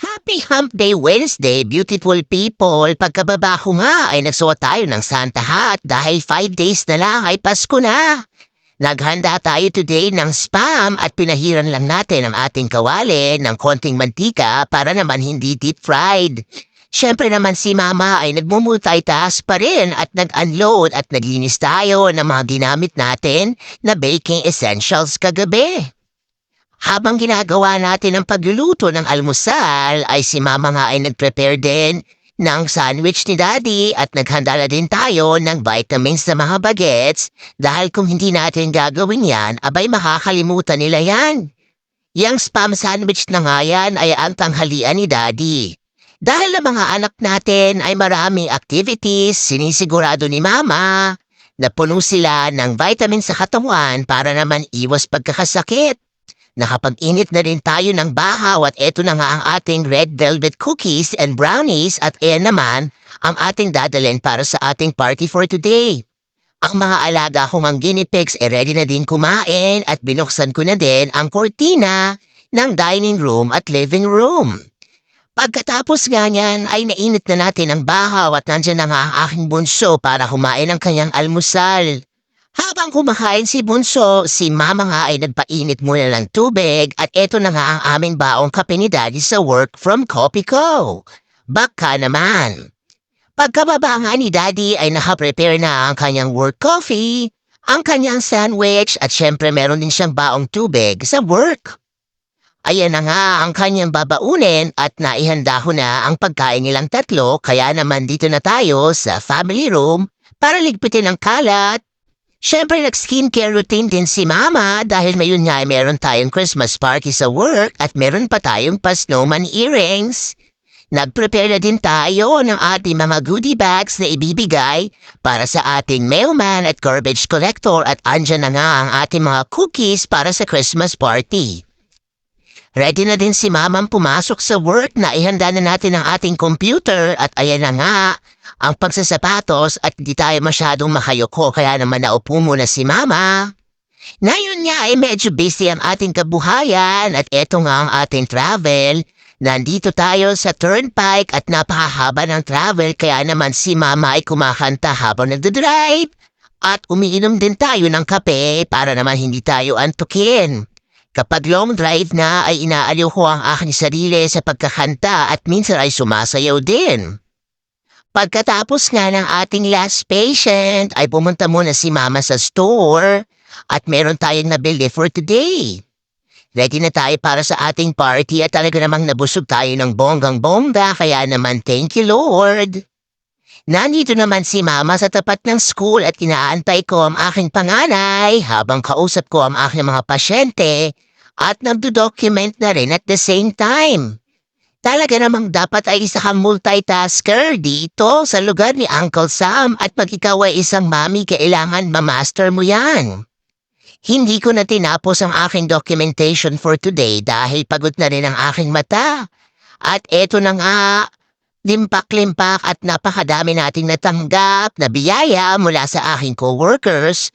Happy Hump Day Wednesday, beautiful people! Pagkababa ko nga ay nagsuot tayo ng Santa hat dahil 5 days na lang ay Pasko na. Naghanda tayo today ng spam at pinahiran lang natin ang ating kawali ng konting mantika para naman hindi deep fried. Siyempre naman si Mama ay nagmumultitask pa rin at nag-unload at naglinis tayo ng mga ginamit natin na baking essentials kagabi. Habang ginagawa natin ang pagluluto ng almusal, ay si Mama nga ay nag-prepare din ng sandwich ni Daddy at naghanda na din tayo ng vitamins sa mga bagets dahil kung hindi natin gagawin yan, abay makakalimutan nila yan. Yang spam sandwich na nga yan ay ang tanghalian ni Daddy. Dahil ang mga anak natin ay maraming activities, sinisigurado ni Mama na puno sila ng vitamins sa katawan para naman iwas pagkakasakit. Nakapag-init na rin tayo ng bahaw at eto na nga ang ating red velvet cookies and brownies at ayan naman ang ating dadalhin para sa ating party for today. Ang mga alaga kong ang guinea pigs ay ready na din kumain at binuksan ko na din ang kortina ng dining room at living room. Pagkatapos nga niyan ay nainit na natin ang bahaw at nandyan na nga ang aking bunso para kumain ng kanyang almusal. Habang kumakain si Bunso, si Mama nga ay nagpainit muna ng tubig at eto na nga ang aming baong kape ni Daddy sa work from Coffee Co. Baka naman. Pagkababa nga ni Daddy ay nakaprepare na ang kanyang work coffee, ang kanyang sandwich at syempre meron din siyang baong tubig sa work. Ayan na nga ang kanyang babaunin at naihanda ko na ang pagkain nilang tatlo kaya naman dito na tayo sa family room para ligpitin ang kalat Siyempre, nag-skincare routine din si Mama dahil mayon nga ay meron tayong Christmas party sa work at meron pa tayong pa-snowman earrings. Nag-prepare na din tayo ng ating mga goodie bags na ibibigay para sa ating mailman at garbage collector at andyan na nga ang ating mga cookies para sa Christmas party. Ready na din si Mamang pumasok sa work na ihanda na natin ang ating computer at ayan na nga ang pagsasapatos at di tayo masyadong makayoko kaya naman naupo muna si Mama. Ngayon nga ay medyo busy ang ating kabuhayan at eto nga ang ating travel. Nandito tayo sa turnpike at napakahaba ng travel kaya naman si Mama ay kumakanta habang nagdadrive. At umiinom din tayo ng kape para naman hindi tayo antukin. Kapag long drive na ay inaaliw ko ang aking sarili sa pagkakanta at minsan ay sumasayaw din. Pagkatapos nga ng ating last patient ay pumunta muna si Mama sa store at meron tayong nabili for today. Ready na tayo para sa ating party at talaga namang nabusog tayo ng bonggang-bongga kaya naman thank you Lord. Nandito naman si Mama sa tapat ng school at inaantay ko ang aking panganay habang kausap ko ang aking mga pasyente at nagdo-document na rin at the same time. Talaga namang dapat ay isa kang multitasker dito sa lugar ni Uncle Sam at pag ikaw ay isang mami, kailangan mamaster mo yan. Hindi ko na tinapos ang aking documentation for today dahil pagod na rin ang aking mata. At eto na nga, limpak-limpak at napakadami nating natanggap na biyaya mula sa aking coworkers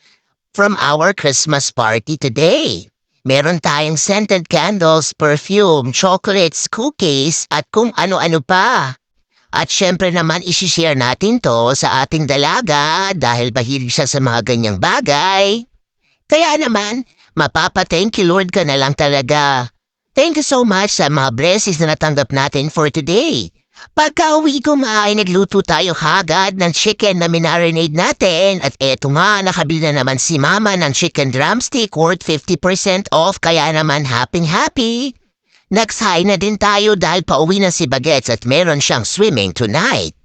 from our Christmas party today. Meron tayong scented candles, perfume, chocolates, cookies, at kung ano-ano pa. At syempre naman isishare natin to sa ating dalaga dahil mahilig siya sa mga ganyang bagay. Kaya naman, mapapa-thank you Lord ka na lang talaga. Thank you so much sa mga blessings na natanggap natin for today. Pagka uwi ko ma ay nagluto tayo kagad ng chicken na minarinade natin at eto nga nakabili na naman si mama ng chicken drumstick worth 50% off kaya naman happy happy. Nagsay na din tayo dahil pauwi na si Bagets at meron siyang swimming tonight.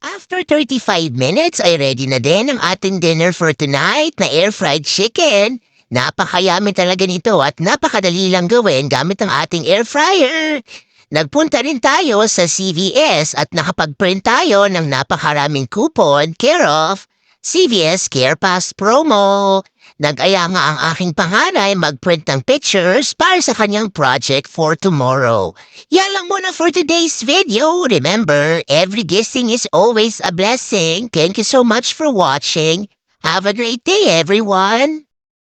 After 35 minutes ay ready na din ang ating dinner for tonight na air-fried chicken. Napakayami talaga nito at napakadali lang gawin gamit ang ating air fryer. Nagpunta rin tayo sa CVS at nakapag-print tayo ng napakaraming coupon care of CVS Care Pass Promo. Nag-aya nga ang aking panganay mag-print ng pictures para sa kanyang project for tomorrow. Yan lang muna for today's video. Remember, every guessing is always a blessing. Thank you so much for watching. Have a great day, everyone!